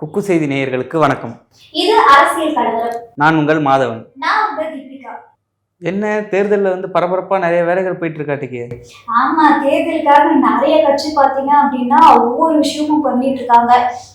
குக்கு செய்தி நேயர்களுக்கு வணக்கம். இது அரசியல் நான் உங்கள் மாதவன். என்ன? தேர்தலில் வந்து பரபரப்பா நிறைய வேலைகள் போயிட்டு இருக்காட்டிக்கு ஆமா தேர்தலுக்காக நிறைய கட்சி பாத்தீங்க அப்படின்னா ஒவ்வொரு விஷயமும் பண்ணிட்டு இருக்காங்க.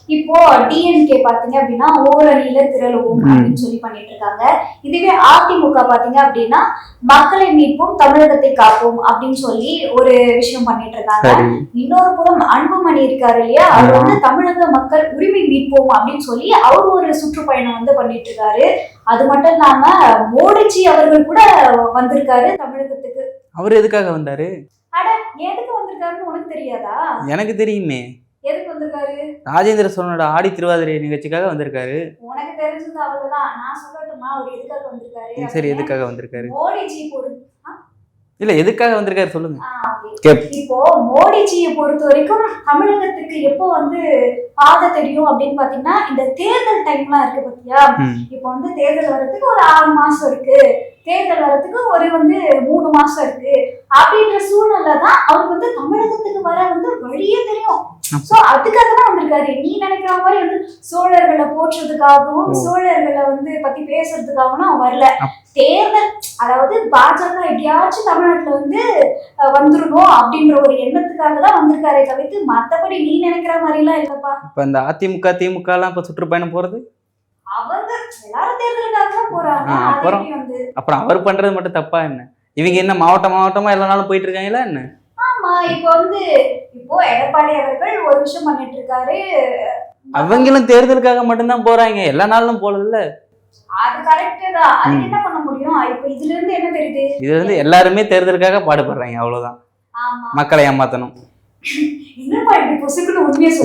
இப்போ டிஎன்கே பாத்தீங்க அப்படின்னா ஓரணியில திரளுவோம் ம். அப்படின்னு சொல்லி பண்ணிட்டு இருக்காங்க. இதுவே அதிமுக பாத்தீங்க அப்படின்னா மக்களை மீட்போம் தமிழகத்தை காப்போம் அப்படின்னு சொல்லி ஒரு விஷயம் பண்ணிட்டு இருக்காங்க. இன்னொரு புறம் அன்புமணி இருக்காரு இல்லையா? அவர். வந்து தமிழக மக்கள் உரிமை மீட்போம் அப்படின்னு சொல்லி அவர் ஒரு சுற்றுப்பயணம் வந்து பண்ணிட்டு இருக்காரு. அது மட்டும் இல்லாம மோடிஜி அவர்கள் கூட வந்திருக்காரு தமிழகத்துக்கு. அவர் எதுக்காக வந்தாரு? எதுக்கு வந்திருக்காருன்னு உனக்கு தெரியாதா? எனக்கு தெரியுமே. எதுக்கு வந்திருக்காரு? ராஜேந்திர சோழனோட ஆடி திருவாதிரை நிகழ்ச்சிக்காக வந்திருக்காரு. உனக்கு தெரிஞ்சது அவ்வளவுதான். நான் சொல்லட்டுமா அவர் எதுக்காக வந்திருக்காரு? சரி? எதுக்காக வந்திருக்காரு? மோடிஜி இல்ல எதுக்காக வந்திருக்காரு சொல்லுங்க. இப்போ மோடிஜியை பொறுத்த வரைக்கும் தமிழகத்துக்கு எப்போ வந்து பாதை தெரியும் அப்படின்னு பாத்தீங்கன்னா இந்த தேர்தல் டைம்லாம் இருக்கு பாத்தியா. இப்போ வந்து தேர்தல் வர்றதுக்கு ஒரு ஆறு மாசம் இருக்கு. தேர்தல் வர்றதுக்கு ஒரு வந்து மூணு மாசம் இருக்கு. அப்படின்ற சூழ்நிலை தான் அவருக்கு வந்து தமிழகத்துக்கு வர வந்து வழியே தெரியும். சோ அதுக்காக தான் வந்திருக்காரு. நீ நினைக்கிற மாதிரி வந்து சோழர்களை போற்றுறதுக்காகவும். சோழர்களை வந்து பத்தி பேசுறதுக்காகவும் அவன் வரல. தேர்தல் அதாவது பாஜக எப்படியாச்சும் தமிழ்நாட்டுல வந்து வந்துடணும் அப்படின்ற ஒரு எண்ணத்துக்காக தான் வந்திருக்காரே தவிர்த்து மத்தபடி நீ நினைக்கிற மாதிரி எல்லாம் இல்லப்பா. இப்ப இந்த அதிமுக திமுக எல்லாம் இப்ப சுற்றுப்பயணம் போறது? அவங்க எல்லாரும் தேர்தலுக்காக தான் போறாங்க அப்புறம்? அப்புறம் அவர் பண்றது மட்டும் தப்பா என்ன? இவங்க என்ன மாவட்டம் மாவட்டமா எல்லா நாளும் போயிட்டு இருக்காங்களா என்ன? இப்போ வந்து இப்போ எடப்பாடி அவர்கள் ஒரு விஷயம் பண்ணிட்டு இருக்காரு அவங்களும் தேர்தலுக்காக மட்டும்தான் போறாங்க. எல்லா நாளும் போகல அது கரெக்ட் தான். ம். என்ன பண்ண முடியும்? இப்போ இதுல இருந்து என்ன தெரியுது? இது வந்து எல்லாருமே தேர்தலுக்காக பாடுபடுறாங்க. அவ்வளவுதான். மக்களை ஏமாத்தணும்.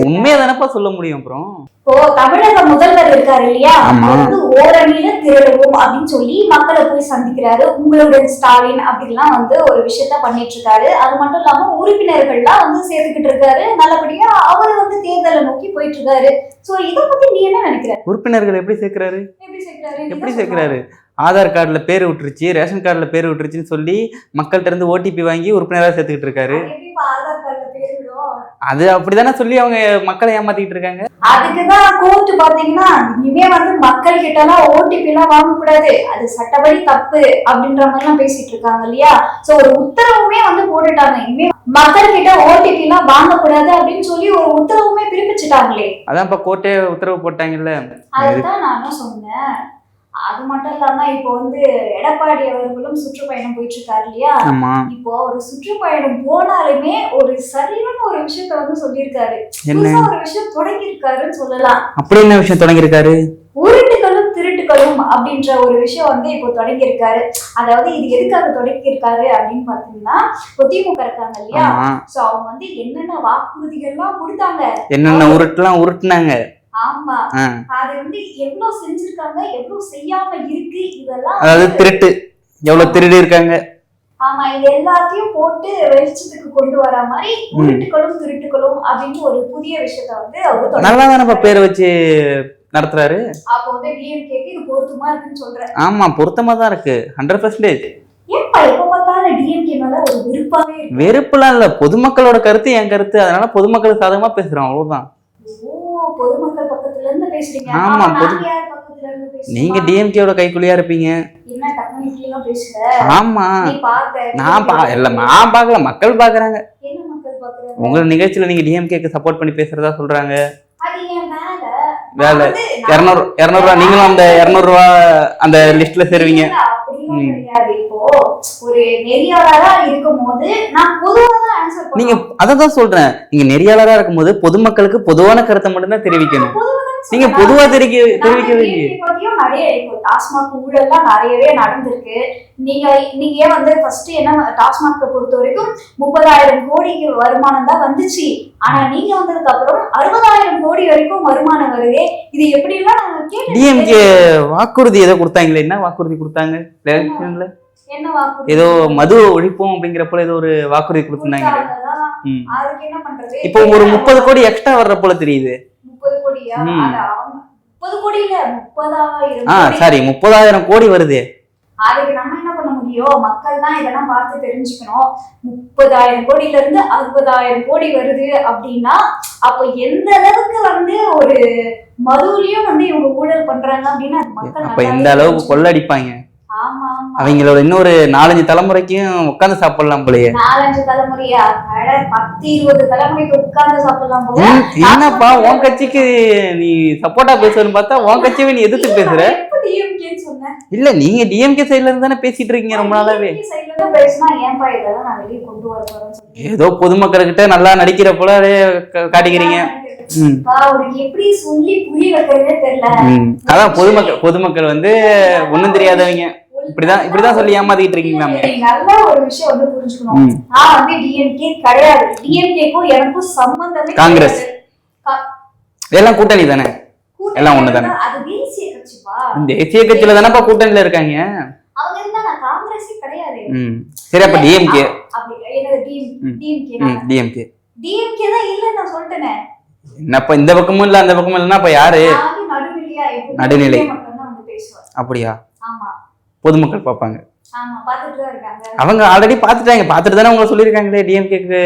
உண்மையை தானப்பா சொல்ல முடியும் அப்புறம் இப்போ தமிழக முதல்வர் இருக்காரு இல்லையா? வந்து ஓரணியில திரளுவோம் அப்படின்னு சொல்லி மக்களை போய் சந்திக்கிறாரு. உங்களுடன் ஸ்டாலின் அப்படின்லாம் வந்து ஒரு விஷயத்த பண்ணிட்டு இருக்காரு அது மட்டும் இல்லாம உறுப்பினர்கள்லாம் வந்து சேர்த்துக்கிட்டு இருக்காரு. நல்லபடியா அவர் வந்து தேர்தலை நோக்கி போயிட்டு இருக்காரு சோ இத பத்தி நீ என்ன நினைக்கிற? உறுப்பினர்கள் எப்படி சேர்க்கிறாரு? எப்படி சேர்க்கிறாரு? எப்படி சேர்க்கிறாரு? ஆதார் கார்டுல பேர் விட்டுருச்சு ரேஷன் கார்டுல பேர் விட்டுருச்சுன்னு சொல்லி மக்கள்கிட்ட இருந்து ஓடிபி வாங்கி உறுப்பினராக சேர்த்துக்கிட்டு இருக்காரு எப்படிப்பா ஆதார் கார்டுல பேர் விடும் அது அப்படிதானே சொல்லி அவங்க மக்களை ஏமாத்திக்கிட்டு இருக்காங்க? அதுக்குதான் கோர்ட் பாத்தீங்கன்னா இனிமே வந்து மக்கள் கிட்ட எல்லாம் ஓடிபி எல்லாம் வாங்க கூடாது அது சட்டப்படி தப்பு அப்படின்ற மாதிரி எல்லாம் பேசிட்டு இருக்காங்க இல்லையா? சோ ஒரு உத்தரவுமே வந்து போட்டுட்டாங்க. இனிமே மக்கள் கிட்ட ஓடிபி எல்லாம் வாங்க கூடாது அப்படின்னு சொல்லி ஒரு உத்தரவுமே பிறப்பிச்சுட்டாங்களே. அதான் இப்ப கோர்ட்டே உத்தரவு போட்டாங்கல்ல? அதுதான் நானும் சொன்னேன். அது மட்டும் இல்லாம இப்போ வந்து எடப்பாடி அவர்களும் சுற்றுப்பயணம் போயிட்டு இருக்காரு இல்லையா இப்போ ஒரு சுற்றுப்பயணம் போனாலுமே ஒரு சரியான ஒரு விஷயத்த வந்து சொல்லியிருக்காரு. ஒரு விஷயம் தொடங்கி இருக்காருன்னு சொல்லலாம். அப்படி என்ன விஷயம் தொடங்கியிருக்காரு? உருட்டுகளும் திருட்டுகளும் அப்படின்ற ஒரு விஷயம் வந்து இப்போ தொடங்கியிருக்காரு. அதாவது இது எதுக்காக தொடங்கியிருக்காரு அப்படின்னு பாத்தீங்கன்னா இப்போ திமுக இருக்காங்க இல்லையா? சோ அவங்க வந்து என்னென்ன வாக்குறுதிகள்லாம் கொடுத்தாங்க? என்னென்ன உருட்டுலாம் உருட்டுனாங்க? அதாவது திருட்டு. எவ்வளவு திருடி இருக்காங்க? ஆமா இது எல்லாத்தையும் போட்டு வெளிச்சத்துக்கு கொண்டு வர மாதிரி உருட்டுகளும் திருட்டுகளும் அப்படின்ற ஒரு புதிய விஷயத்த வந்து அவரு தொடங்கி- நல்லா தானப்பா பேரை வச்சு நடத்துறாரு? அப்போ வந்து டிஎம்கேக்கு இது பொருத்தமா இருக்குன்னு சொல்றேன். ஆமா பொருத்தமா தான் இருக்கு. ஹண்ட்ரட் பர்சன்டேஜ் ஏன்பா எப்ப பார்த்தாலும் டிஎம்கே மேல ஒரு விருப்பாவே இருக்கு. வெறுப்புலாம் இல்ல. பொதுமக்களோட கருத்து என் கருத்து. அதனால பொதுமக்களுக்கு சாதகமா பேசுறோம். அவ்வளவுதான் ஓ பொதுமக்கள் பக்கத்துல இருந்து பேசுறீங்க? ஆமா, பொது- நாங்க டிஎம்கேவோட கைக்குள்ளியா இருப்பீங்க. ஆமா. நான் பா இல்ல நான் பார்க்கல மக்கள் பாக்குறாங்க உங்க நிகழ்ச்சியில நீங்க டிஎம்கேக்கு சப்போர்ட் பண்ணி பேசுறதா சொல்றாங்க. வேலை. இருநூறு இருநூறுவா நீங்களும் அந்த இருநூறுவா அந்த லிஸ்ட்ல சேருவீங்க. நீங்க அதை தான் சொல்றேன். நீங்க நெறியாளரா இருக்கும்போது பொதுமக்களுக்கு பொதுவான கருத்தை மட்டும் தான் தெரிவிக்கணும் நீங்க பொதுவா தெரிவிக்க தெரிவிக்க பத்தியும் நிறைய இப்போ டாஸ்மாக் ஊழல்லாம் நிறையவே நடந்திருக்கு. நீங்க நீங்க ஏன் வந்து ஃபர்ஸ்ட் என்ன டாஸ்மாக் பொறுத்த வரைக்கும் முப்பதாயிரம் கோடிக்கு வருமானம் தான் வந்துச்சு. ஆனா நீங்க வந்ததுக்கு அப்புறம் அறுபதாயிரம் கோடி வரைக்கும் வருமானம் வருதே. இது எப்படி எல்லாம் நாங்க கேட்டு டிஎம்கே வாக்குறுதி ஏதோ கொடுத்தாங்களே என்ன வாக்குறுதி கொடுத்தாங்க? ஏதோ மது ஒழிப்போம் அப்படிங்கிறப்ப ஏதோ ஒரு வாக்குறுதி கொடுத்திருந்தாங்க இப்போ ஒரு முப்பது கோடி எக்ஸ்ட்ரா வர்ற போல தெரியுது. கோடியா? முப்பது கோடி இல்ல முப்பதாயிரம் ஆ. சாரி முப்பதாயிரம் கோடி வருது. அதுக்கு நம்ம என்ன பண்ண முடியும்? மக்கள் தான் இதெல்லாம் பார்த்து தெரிஞ்சுக்கணும். முப்பதாயிரம் கோடியில இருந்து அறுபதாயிரம் கோடி வருது அப்படின்னா அப்ப எந்த அளவுக்கு வந்து ஒரு மதுவிலையும் வந்து இவங்க ஊழல் பண்றாங்க அப்படின்னா மக்கள் இந்த அளவுக்கு. கொள்ளடிப்பாங்க. அவங்களோட இன்னொரு நாலஞ்சு தலைமுறைக்கும் உட்காந்து சாப்பிடலாம் போலயே. நாலஞ்சு தலைமுறையா? பத்து இருபது தலைமுறைக்கு உட்கார்ந்து சாப்பிடலாம் போல. என்னப்பா உன் கட்சிக்கு நீ சப்போர்ட்டா பேசுறன்னு பார்த்தா உன் கட்சியை நீ எதிர்த்து பேசுற? இல்ல நீங்க டிஎம்கே சைடுல இருந்து தானே பேசிட்டு இருக்கீங்க ரொம்ப நாளாவே. ஏதோ பொதுமக்கள்கிட்ட நல்லா நடிக்கிற போல காட்டிக்கிறீங்க. அதான் பொதுமக்கள் பொதுமக்கள் வந்து ஒண்ணும் தெரியாதவங்க. இப்படிதான் இப்படிதான் சொல்லி ஏமாத்திட்டு இருக்கீங்களாமே நீ நல்ல ஒரு விஷயம் வந்து புரிஞ்சுக்கணும். நான் வந்து டிஎம்கே கிடையாது. டிஎம்கேக்கும் எனக்கும் சம்பந்தமே காங்கிரஸ். எல்லாம் கூட்டணி தானே? எல்லாம் ஒண்ணுதானே. இருந்தா அது தேசிய கட்சிப்பா? தேசிய கட்சியில தானேப்பா கூட்டணியில இருக்காங்க? அவங்க இருந்தா நான் காங்கிரஸே கிடையாது. ம். சரி அப்ப டிஎம்கே. டிஎம்கே டிஎம்கே தான்? இல்லன்னு நான் சொல்லிட்டேனே. என்னப்பா இந்த பக்கமும் இல்ல அந்த பக்கமும் இல்லைன்னா அப்ப யாரு? நடுநிலை. அப்படியா? பொதுமக்கள் பார்ப்பாங்க. அவங்க ஆல்ரெடி பார்த்துட்டாங்க. பார்த்துட்டு தானே உங்களை சொல்லியிருக்காங்களே? டிஎம்கேக்கு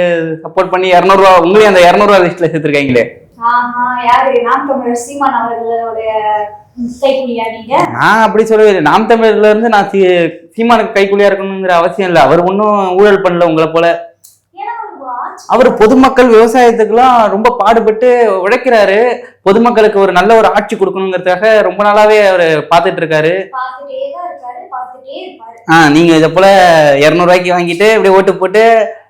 சப்போர்ட் பண்ணி இரநூறுவா உங்களையும் அந்த இரநூறுவா லிஸ்ட்ல சேர்த்துருக்காங்களே? நான் அப்படி சொல்லவே நாம் தமிழர்ல இருந்து நான் சீமானுக்கு கைக்குள்ளியா இருக்கணுங்கிற அவசியம் இல்லை. அவர் ஒன்றும் ஊழல் பண்ணல உங்களை போல. அவர் பொதுமக்கள் விவசாயத்துக்கெல்லாம் ரொம்ப பாடுபட்டு உழைக்கிறாரு. பொதுமக்களுக்கு ஒரு நல்ல ஒரு ஆட்சி கொடுக்கணுங்கிறதுக்காக ரொம்ப நாளாவே அவர் பார்த்துட்டு இருக்காரு. ஆ நீங்க இதை போல இரநூறுவாய்க்கு வாங்கிட்டு இப்படி ஓட்டு போட்டு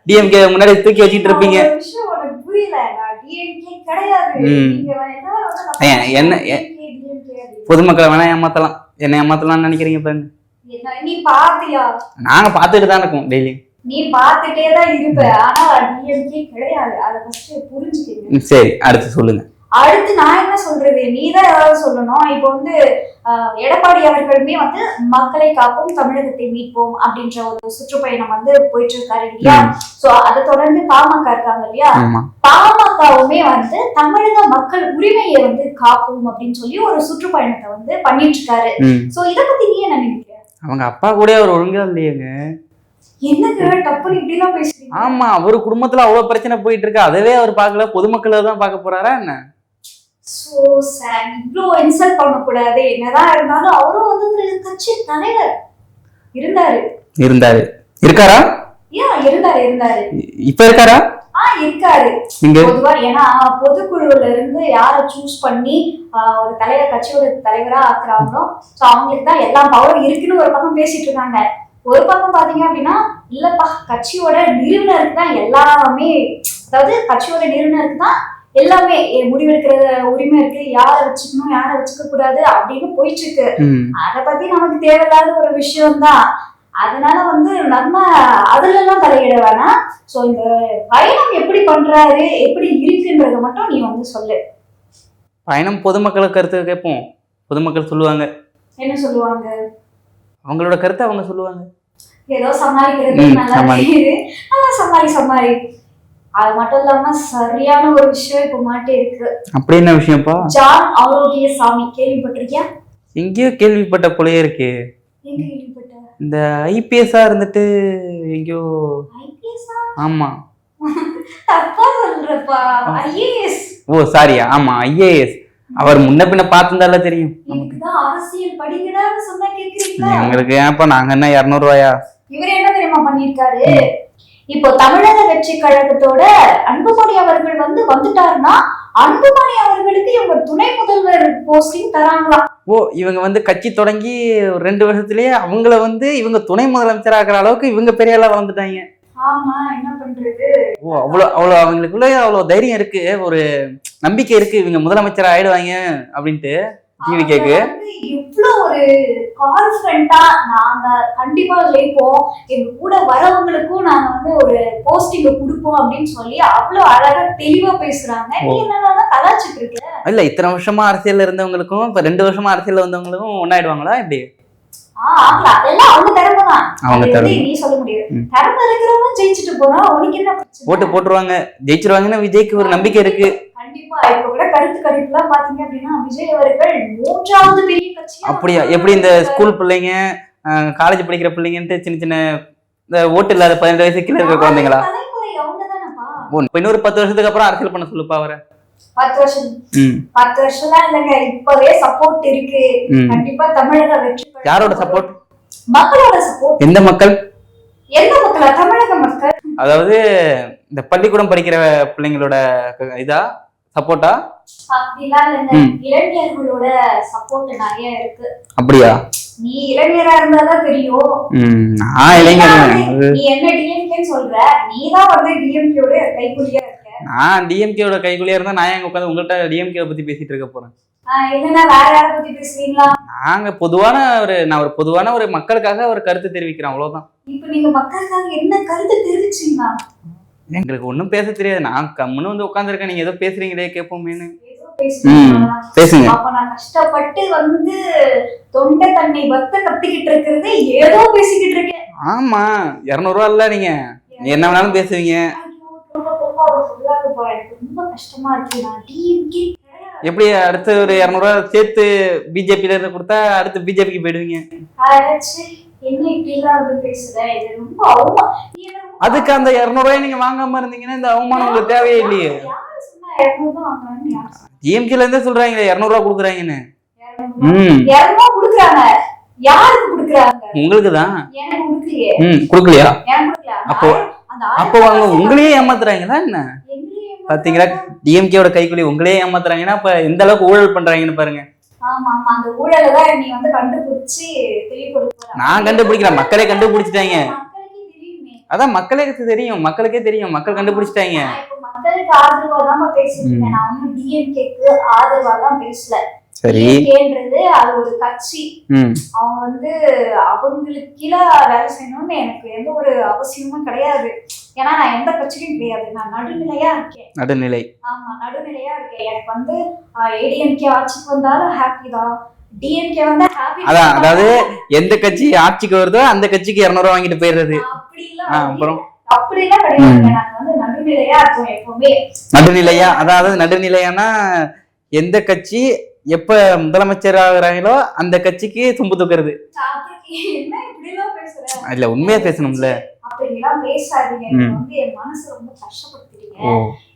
டிஎம்கே முன்னாடி தூக்கி வச்சுட்டு இருப்பீங்க. என்ன. பொதுமக்களை வேணா ஏமாத்தலாம். என்ன ஏமாத்தலாம்னு நினைக்கிறீங்க பாருங்க. நாங்க பார்த்துட்டு தான் இருக்கோம் டெய்லி. நீ பார்த்துட்டே தான் இருப்ப ஆனா டிஎம்கே கிடையாது. அதை ஃபர்ஸ்ட் புரிஞ்சுக்கங்க. சரி. அடுத்து சொல்லுங்க. அடுத்து நான் என்ன சொல்றது? நீ தான் ஏதாவது சொல்லணும். இப்போ வந்து எடப்பாடி அவர்களுமே வந்து மக்களை காப்போம் தமிழகத்தை மீட்போம் அப்படின்ற ஒரு சுற்றுப்பயணம் வந்து போயிட்டு இருக்காரு இல்லையா. சோ அதை தொடர்ந்து பாமக இருக்காங்க இல்லையா? பாமகவுமே வந்து தமிழக மக்கள் உரிமையை வந்து காப்போம் அப்படின்னு சொல்லி ஒரு சுற்றுப்பயணத்தை வந்து பண்ணிட்டு இருக்காரு சோ இத பத்தி நீ என்ன நினைக்கிற அவங்க அப்பா கூட அவர் ஒழுங்கா இல்லையேங்க. என்னங்க டப்புனு இப்படி எல்லாம் பேசுறீங்க? ஆமா அவர் குடும்பத்துல அவ்வளவு பிரச்சனை போயிட்டு இருக்கு அதவே அவர் பார்க்கல. பொதுமக்களை தான் பார்க்க போறாரா என்ன? சோ சார் இவ்ளோ இன்சல்ட் பண்ணக்கூடாது. என்னதான் இருந்தாலும் அவரும் வந்து ஒரு கட்சி தலைவர். இருந்தாரு. இருந்தாரு. இருக்காரா? இருந்தாரு இருந்தாரு. இப்ப இருக்காரா? ஆ இருக்காரு. பொதுவா ஏன்னா பொதுக்குழுல இருந்து யாரை சூஸ் பண்ணி ஒரு தலைவர் கட்சியோட தலைவரா ஆக்குறாங்களோ சோ அவங்களுக்கு தான் எல்லா பவரும் இருக்குன்னு ஒரு பக்கம் பேசிட்டு இருக்காங்க. ஒரு பக்கம் பாத்தீங்க அப்படின்னா இல்லப்பா கட்சியோட நிறுவனருக்கு தான் எல்லாமே அதாவது கட்சியோட நிறுவனருக்கு தான் எல்லாமே முடிவெடுக்கிற உரிமை இருக்கு யாரை வச்சுக்கணும் யாரை வச்சுக்க கூடாது அப்படின்னு போயிட்டு இருக்கு அதை பத்தி நமக்கு தேவையில்லாத ஒரு விஷயம் தான் அதனால வந்து நம்ம அதுல எல்லாம் தலையிட வேணாம். சோ இந்த பயணம் எப்படி பண்றாரு எப்படி இருக்குன்றத மட்டும் நீ வந்து சொல்லு. பயணம் பொதுமக்களை கருத்து கேட்போம். பொதுமக்கள் சொல்லுவாங்க. என்ன சொல்லுவாங்க? அவங்களோட கருத்தை அவங்க சொல்லுவாங்க. ஏதோ சமாளிக்கிறது நல்லா நல்லா சமாளி. சமாளி அது மட்டும் இல்லாம சரியான ஒரு விஷயம் இப்ப மாட்டி இருக்கு. அப்படி என்ன விஷயம்ப்பா? ஜான் ஆரோக்கிய சாமி கேள்விப்பட்டிருக்கியா? எங்கேயோ கேள்விப்பட்ட போலயே இருக்கு. இந்த ஐபிஎஸ்ஆ இருந்துட்டு எங்கேயோ ஐபிஎஸ் ஆமா. தப்பா சொல்றப்பா. ஐஏஎஸ். ஓ சாரியா ஆமா ஐஏஎஸ். அவர் முன்ன பின்ன பார்த்துருந்தால தெரியும் எங்களுக்கு ஏன்ப்பா நாங்க என்ன இரநூறுவாயா? இவர் என்ன தெரியுமா பண்ணிருக்காரு இப்போ தமிழக வெற்றி கழகத்தோட அன்புமணி அவர்கள் வந்து வந்துட்டாருன்னா அன்புமணி அவர்களுக்கு இவங்க துணை முதல்வர் போஸ்டிங் தராங்களாம் ஓ இவங்க வந்து கட்சி தொடங்கி ரெண்டு வருஷத்துலயே அவங்கள வந்து இவங்க துணை முதலமைச்சர் ஆக்குற அளவுக்கு இவங்க பெரிய ஆளா வளர்ந்துட்டாங்க. ஓ அவ்வளோ அவ்வளோ அவங்களுக்குள்ள அவ்வளோ தைரியம் இருக்கு ஒரு நம்பிக்கை இருக்கு இவங்க முதலமைச்சர் ஆயிடுவாங்க அப்படின்ட்டு டிவி கேக்கு. ஒரு கான்பிடண்டா நாங்க கண்டிப்பா ஜெயிப்போம். எங்க கூட வரவங்களுக்கும் நாங்க வந்து ஒரு போஸ்டிங் கொடுப்போம் அப்படின்னு சொல்லி அவ்வளவு அழகா தெளிவா பேசுறாங்க. என்னன்னா கலாச்சிட்டு இருக்க? இல்ல இத்தனை வருஷமா அரசியல்ல இருந்தவங்களுக்கும் இப்ப ரெண்டு வருஷமா அரசியல்ல வந்தவங்களுக்கும் ஒன்னாயிடுவாங்களா எப்படி? ஓட்டு போட்டுருவாங்க. ஜெயிச்சிருவாங்கன்னு விஜய்க்கு ஒரு நம்பிக்கை இருக்கு. கண்டிப்பா. இப்ப கூட கருத்து கணிப்புலாம் பாத்தீங்க அப்படின்னா விஜய் அவர்கள் மூன்றாவது பெரிய கட்சியா அப்படியா? எப்படி இந்த ஸ்கூல் பிள்ளைங்க காலேஜ் படிக்கிற பிள்ளைங்கன்ட்டு சின்ன சின்ன இந்த ஓட்டு இல்லாத பதினெட்டு வயசு கீழே இருக்கிற குழந்தைங்களா? இன்னொரு பத்து வருஷத்துக்கு அப்புறம் அரசியல் பண்ண சொல்லுப்பா அவரை. பத்து வருஷம். பத்து வருஷம்லாம் இல்லைங்க. இப்பவே சப்போர்ட் இருக்கு. கண்டிப்பா தமிழக வெற்றி. யாரோட சப்போர்ட் மக்களோட சப்போர்ட் எந்த மக்கள்? எந்த மக்களா? தமிழக மக்கள். அதாவது இந்த பள்ளிக்கூடம் படிக்கிற பிள்ளைங்களோட இதா? சப்போர்ட்டா அப்படிலாம் இல்லைங்க. ம். இளைஞர்களோட சப்போர்ட் நிறைய இருக்கு. அப்படியா? நீ இளைஞரா இருந்தாதான் தெரியும். நான் இளைஞர் நீ என்ன டிஎம்கேன்னு சொல்ற. நீதான் வந்து டிஎம்கேயோட இருக்க. நான் டிஎம்கேவோட கைக்குள்ளேயே இருந்தா நான் எங்க உட்காந்து உங்கள்கிட்ட டிஎம்கே பத்தி பேசிட்டு இருக்க போறேன். பத்தி நாங்க பொதுவான ஒரு நான் ஒரு பொதுவான ஒரு மக்களுக்காக ஒரு கருத்து தெரிவிக்கிறேன் அவ்வளவுதான். இப்ப நீங்க மக்களுக்காக என்ன கருத்து தெரிவிச்சீங்களா எங்களுக்கு ஒண்ணும் பேச தெரியாது. நான் கம்முன்னு வந்து உட்காந்துருக்கேன் நீங்க ஏதோ பேசுறீங்களே பேசுறீங்களா பேசுங்க. கஷ்டப்பட்டு வந்து தொண்டை தண்ணி வத்த கத்திக்கிட்டு இருக்கிறது ஏதோ பேசிக்கிட்டு இருக்கேன். ஆமா இரநூறுவா இல்ல நீங்க. என்ன வேணாலும் பேசுவீங்க ஐயோ, ரொம்ப ரொம்ப அவர் சொல்லாதப்பா எனக்கு ரொம்ப கஷ்டமா இருக்கு. நான் டிஎம்கே எப்படி அடுத்து ஒரு இரநூறுவா சேர்த்து பிஜேபியில இருந்து கொடுத்தா அடுத்து பிஜேபிக்கு போயிடுவீங்க? என்ன இப்படி எல்லாம் பேசுற இது ரொம்ப அவமா நீ என்ன ரொம்ப அதுக்கு அந்த இரநூறுவாய் நீங்க வாங்காம இருந்தீங்கன்னா இந்த அவமானம் உங்களுக்கு தேவையே இல்லையே? டிஎம்கேல இருந்தே சொல்றாங்களே இரநூறுவா கொடுக்குறாங்கன்னு. உங்களுக்கு தான். குடுக்கலையே. அப்போ- அப்போ அவங்க உங்களையே ஏமாத்துறாங்களா என்ன. பாத்தீங்களா? டிஎம்கேவோட கைக்குள்ளி உங்களே ஏமாத்துறாங்கன்னா அப்ப எந்த அளவுக்கு ஊழல் பண்றாங்கன்னு பாருங்க. நான் கண்டுபிடிக்கிறேன் மக்களே கண்டுபிடிச்சிட்டாங்க. மக்களுக்கே அதான் மக்களே தெரியும். மக்களுக்கே தெரியும். மக்கள் கண்டுபிடிச்சிட்டாங்க. மக்களுக்கு ஆதரவா தான் பேசிட்டு இருக்கேன் நான் ஒன்னும் டிஎம்கேக்கு ஆதரவா தான் பேசல. சரி. டிஎம்கேன்றது அது ஒரு கட்சி. அவங்க வந்து அவங்களுக்கு கீழே வேலை செய்யணும்னு எனக்கு எந்த ஒரு அவசியமும் கிடையாது. ஏன்னா நான் எந்த பிரச்சனையும் கிடையாது. நான் நடுநிலையா இருக்கேன். நடுநிலை. ஆமா நடுநிலையா இருக்கேன். எனக்கு வந்து ஏடிஎம்கே ஆட்சிக்கு வந்தாலும் ஹாப்பி தான். டிஎம்கே வந்தா ஹாப்பி அதான் அதாவது எந்த கட்சி ஆட்சிக்கு வருதோ அந்த கட்சிக்கு இரநூறுவா வாங்கிட்டு போயிடுறது. அப்புறம்? அப்படி எல்லாம் கிடையாது. நாங்க வந்து நடுநிலையா இருக்கோம் எப்பவுமே. நடுநிலையா அதாவது நடுநிலையானா எந்த கட்சி எப்ப முதலமைச்சர் ஆகுறாங்களோ அந்த கட்சிக்கு தும்பு தூக்குறது. இல்ல உண்மையா பேசணும்ல. அப்படி எல்லாம் பேசாதீங்க. நீங்க வந்து என் மனசு ரொம்ப கஷ்டப்படுத்துறீங்க.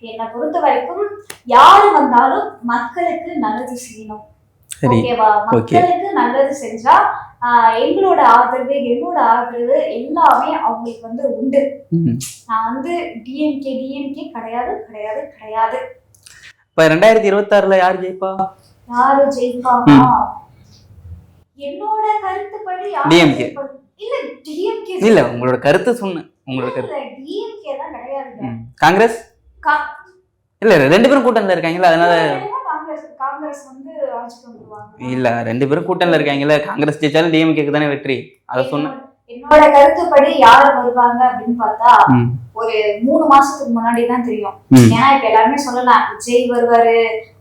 என்னை பொறுத்த வரைக்கும் யாரு வந்தாலும் மக்களுக்கு நல்லது செய்யணும். ஓகேவா? மக்களுக்கு நல்லது செஞ்சா எங்களோட ஆதரவு என்னோட ஆதரவு எல்லாமே அவங்களுக்கு வந்து உண்டு. நான் வந்து டிஎம்கே டிஎம்கே கிடையாது கிடையாது கிடையாது. இப்ப ரெண்டாயிரத்தி இருபத்தாறுல யார் ஜெயிப்பா? யாரு ஜெயிப்பாங்க? என்னோட கருத்துப்படி டிஎம்கே இல்ல உங்களோட கருத்து சொன்ன உங்களோட கருத்து. காங்கிரஸ் இல்ல ரெண்டு பேரும் கூட்டணில இருக்காங்களா அதனால இல்ல ரெண்டு பேரும் கூட்டணில இருக்காங்கல்ல காங்கிரஸ் ஜெயிச்சாலும் டிஎம்கேக்கு தானே வெற்றி அதை சொன்னேன் என்னோட கருத்துப்படி யார் வருவாங்க அப்படின்னு பார்த்தா. ஒரு மூணு மாசத்துக்கு முன்னாடி தான் தெரியும். ஏன்னா இப்ப எல்லாருமே சொல்லலாம் விஜய் வருவாரு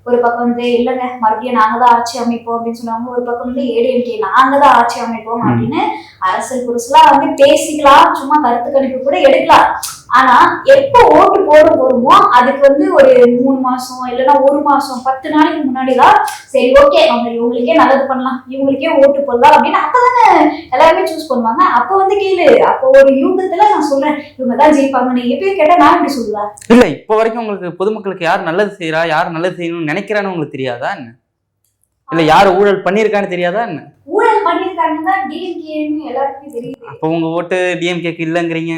ஒரு பக்கம் வந்து இல்லைங்க மறுபடியும் நாங்க தான் ஆட்சி அமைப்போம் அப்படின்னு சொல்லுவாங்க. ஒரு பக்கம் வந்து ஏடிஎம்கே நாங்க தான் ஆட்சி அமைப்போம் அப்படின்னு அரசியல் புதுசுலாம் வந்து பேசிக்கலாம் சும்மா கருத்து கணிப்பு கூட எடுக்கலாம். ஆனா எப்போ ஓட்டு போட போறோமோ அதுக்கு வந்து ஒரு மூணு மாசம் இல்லைன்னா ஒரு மாசம் பத்து நாளைக்கு முன்னாடி தான் சரி ஓகே நம்ம இவங்களுக்கே நல்லது பண்ணலாம். இவங்களுக்கே ஓட்டு போடலாம் அப்படின்னு அப்பதானே எல்லாருமே சூஸ் பண்ணுவாங்க. அப்போ வந்து கேளு. அப்போ ஒரு யூகத்துல நான் சொல்றேன் இவங்க தான் ஜெயிப்பாங்க நீ எப்பயும் கேட்டா நான் எப்படி சொல்லுவேன்? இல்ல இப்ப வரைக்கும் உங்களுக்கு பொதுமக்களுக்கு யார் நல்லது செய்யறா யார் நல்லது செய்யணும்னு நினைக்கிறான்னு உங்களுக்கு தெரியாதா என்ன? இல்ல யார் ஊழல் பண்ணிருக்கான்னு தெரியாதா என்ன? ஊழல் பண்ணிருக்காங்கன்னு டிஎம்கேன்னு எல்லாருக்குமே தெரியுது. அப்ப உங்க ஓட்டு டிஎம்கேக்கு இல்லங்கிறீங்க.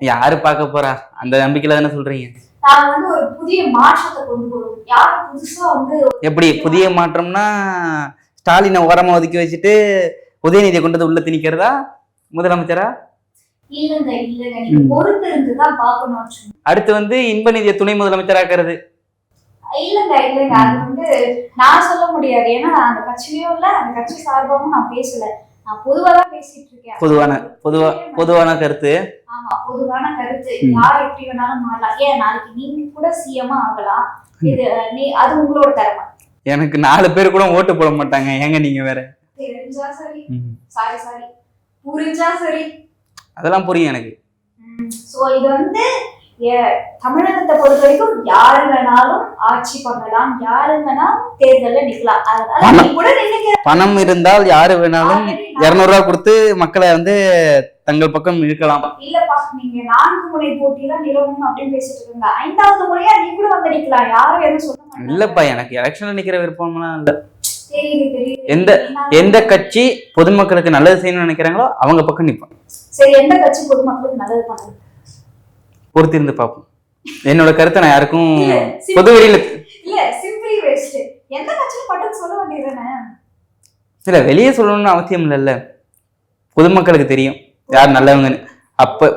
யாரு பார்க்க போறா? அந்த நம்பிக்கையில தானே சொல்றீங்க? நாங்க வந்து ஒரு புதிய மாற்றத்தை கொண்டு வருவோம் யார் புதுசா வந்து எப்படி? புதிய மாற்றம்னா ஸ்டாலினை ஓரமா ஒதுக்கி வச்சுட்டு உதயநிதியை கொண்டு வந்து உள்ள திணிக்கிறதா முதலமைச்சரா. அடுத்து வந்து இன்ப நிதியை துணை முதலமைச்சராக்குறது. இல்லங்க இல்லங்க. அது வந்து நான் சொல்ல முடியாது. ஏன்னா அந்த கட்சியிலயும் இல்ல அந்த கட்சி சார்பாகவும் நான் பேசல. பொதுவான பொதுவா பொதுவான கருத்து. ஆமா பொதுவான கருத்து. ம். யார் எப்படி வேணாலும் மாறலாம். ஏன் நாளைக்கு நீங்க கூட சிஎம்மா ஆகலாம்? இது நீ அது உங்களோட திறமை. எனக்கு நாலு பேர் கூட ஓட்டு போட மாட்டாங்க. ஏங்க நீங்க வேற? தெரிஞ்சா சரி. Sorry sorry. புரிஞ்சா சரி. அதெல்லாம் புரியும் எனக்கு. சோ இது வந்து தமிழகத்தை பொறுத்த வரைக்கும் யாரு வேணாலும் ஆட்சி பண்ணலாம் யாரு வேணாலும் தேர்தல்ல நிக்கலாம். அதனால பணம். இருந்தால் யாரு வேணாலும் இருநூறு ரூபா கொடுத்து மக்களை வந்து தங்கள் பக்கம் இழுக்கலாம். இல்லப்பா நீங்க நான்கு முனை போட்டிலாம் நிலவும் அப்படின்னு பேசிட்டு இருக்காங்க. ஐந்தாவது முறையா நீ கூட வந்து நிக்கலாம். யாரும் எதுவும் சொல்ல இல்லப்பா எனக்கு எலெக்ஷன்ல நிக்கிற விருப்பம்லாம் இல்ல. எந்த- எந்த கட்சி பொதுமக்களுக்கு நல்லது செய்யணும்னு நினைக்கிறாங்களோ அவங்க பக்கம் நிற்பேன் சரி எந்த கட்சி பொதுமக்களுக்கு நல்லது பண்ணுது பொறுத்திருந்து பார்ப்போம். என்னோட கருத்தை நான் யாருக்கும் பொது வெளியில இல்ல வெளியே சொல்லணும்னு அவசியம் இல்லைல்ல. பொதுமக்களுக்கு தெரியும் யார் நல்லவங்கன்னு. அப்ப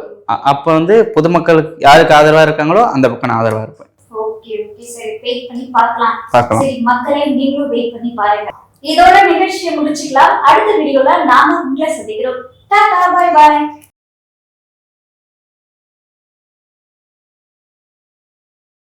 அப்ப வந்து பொதுமக்களுக்கு யாருக்கு ஆதரவா இருக்காங்களோ அந்த பக்கம் நான் ஆதரவா இருப்பேன். இதோட நிகழ்ச்சியை முடிச்சுக்கலாம். அடுத்த வீடியோல நாம உங்களை சந்திக்கிறோம்.